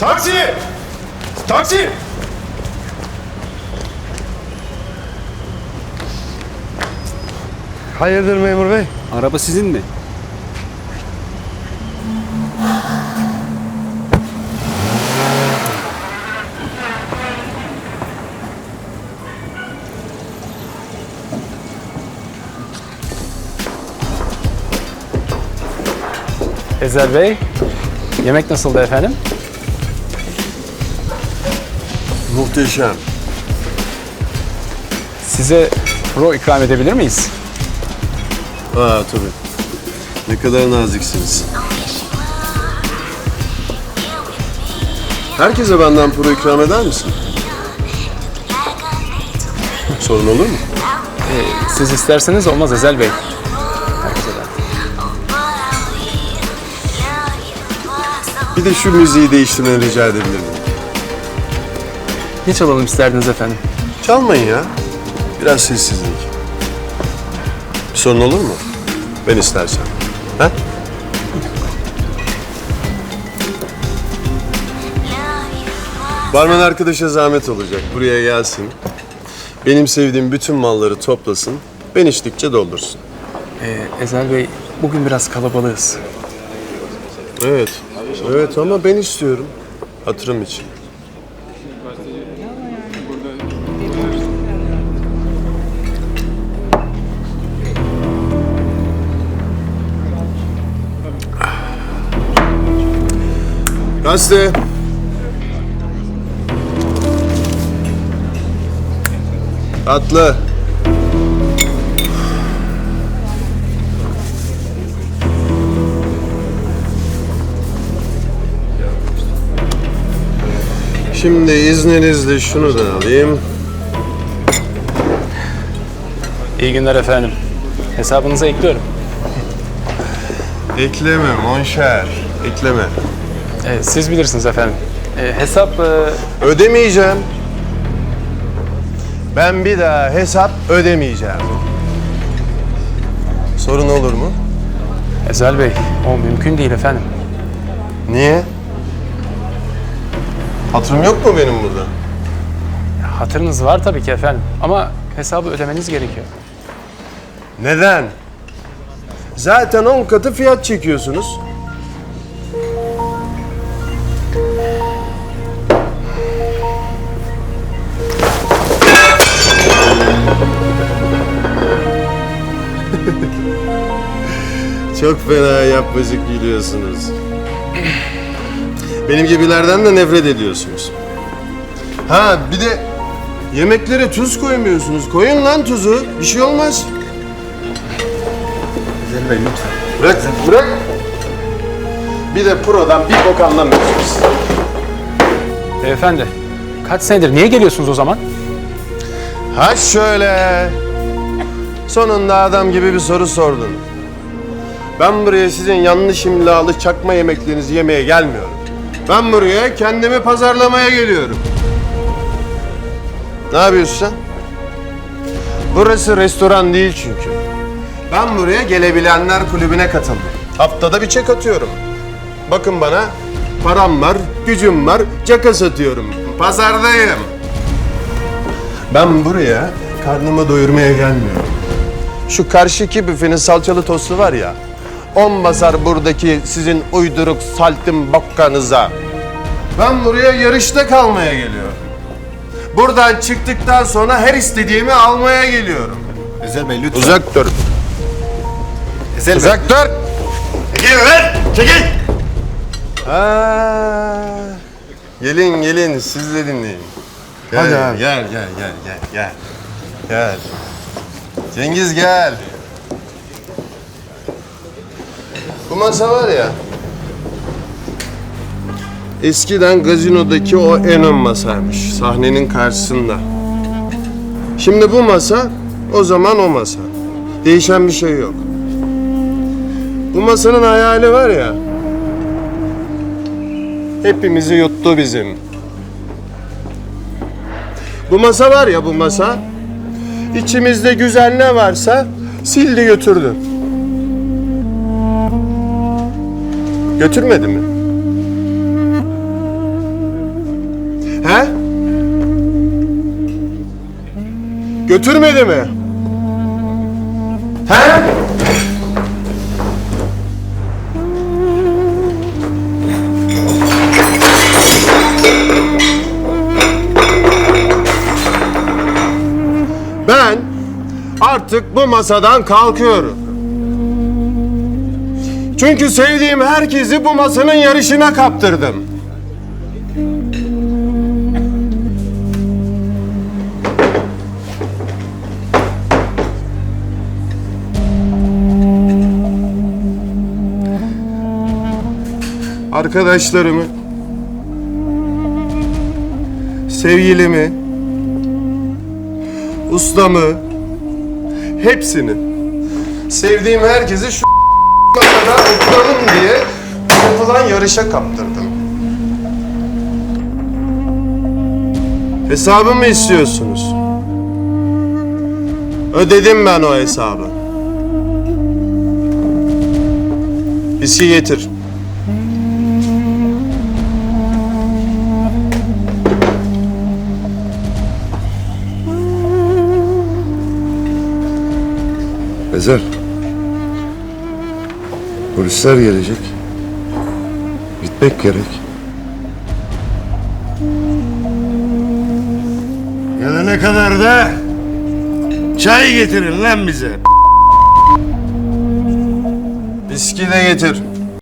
Taksi! Taksi! Hayırdır memur bey? Araba sizin mi? Ezel Bey, yemek nasıldı efendim? Muhteşem. Size pro ikram edebilir miyiz? Aa tabii. Ne kadar naziksiniz. Herkese benden pro ikram eder misin? Sorun olur mu? Siz isterseniz olmaz Ezel Bey. Herkese de. Bir de şu müziği değiştirmeni rica edebilir miyim? Ne çalalım isterdiniz efendim? Çalmayın ya. Biraz sessizlik. Bir sorun olur mu? Ben istersen. Ha? Barmen arkadaşa zahmet olacak. Buraya gelsin. Benim sevdiğim bütün malları toplasın. Ben içtikçe doldursun. Ee, Ezel Bey, bugün biraz kalabalığız. Evet. Evet ama ben istiyorum. Hatırım için. Gazete. Atlı. Şimdi izninizle şunu da alayım. İyi günler efendim. Hesabınıza ekliyorum. Ekleme monşer. Ekleme. Ee, siz bilirsiniz efendim. Ee, hesap e, Ödemeyeceğim. Ben bir daha hesap ödemeyeceğim. Sorun olur mu? Ezel Bey, o mümkün değil efendim. Niye? Hatırım yok mu benim burada? Hatırınız var tabii ki efendim ama hesabı ödemeniz gerekiyor. Neden? Zaten 10 katı fiyat çekiyorsunuz. Çok fena yapmacık gülüyorsunuz. Benim gibilerden de nefret ediyorsunuz. Ha bir de yemeklere tuz koymuyorsunuz. Koyun lan tuzu. Bir şey olmaz. Ezel Bey lütfen. Bırak, bırak. Bir de prodan bir bok anlamıyorsunuz. Beyefendi, kaç senedir niye geliyorsunuz o zaman? Ha şöyle. Sonunda adam gibi bir soru sordun. Ben buraya sizin yanlış imlalı çakma yemeklerinizi yemeye gelmiyorum. Ben buraya kendimi pazarlamaya geliyorum. Ne yapıyorsun sen? Burası restoran değil çünkü. Ben buraya gelebilenler kulübüne katıldım. Haftada bir çek atıyorum. Bakın bana, param var, gücüm var, caka satıyorum. Pazardayım. Ben buraya karnımı doyurmaya gelmiyorum. Şu karşıki büfenin salçalı tostu var ya, on basar buradaki sizin uyduruk saltım bokkanıza. Ben buraya yarışta kalmaya geliyorum. Buradan çıktıktan sonra her istediğimi almaya geliyorum. Ezel Bey lütfen. Uzak dur. Ezel Bey. Uzak dur. Çekil lan! Çekil! Aa, gelin gelin siz de dinleyin. Gel, Hadi abi. Gel gel gel gel gel. Gel. Cengiz gel. Bu masa var ya. Eskiden gazinodaki o en ön masaymış. Sahnenin karşısında. Şimdi bu masa, o zaman o masa. Değişen bir şey yok. Bu masanın hayali var ya. Hepimizi yuttu bizim. Bu masa var ya bu masa. İçimizde güzel ne varsa sildi götürdü. Götürmedi mi? He? Götürmedi mi? He? Ben artık bu masadan kalkıyorum. Çünkü sevdiğim herkesi bu masanın yarışına kaptırdım. Arkadaşlarımı, sevgilimi, ustamı, hepsini, sevdiğim herkesi şu kadar oturalım diye yapılan yarışa kaptırdım. Hesabımı istiyorsunuz. Ödedim ben o hesabı. Viski getir. Ezel. Polisler gelecek. Gitmek gerek. Gelene kadar da çay getirin lan bize. Viski de getir.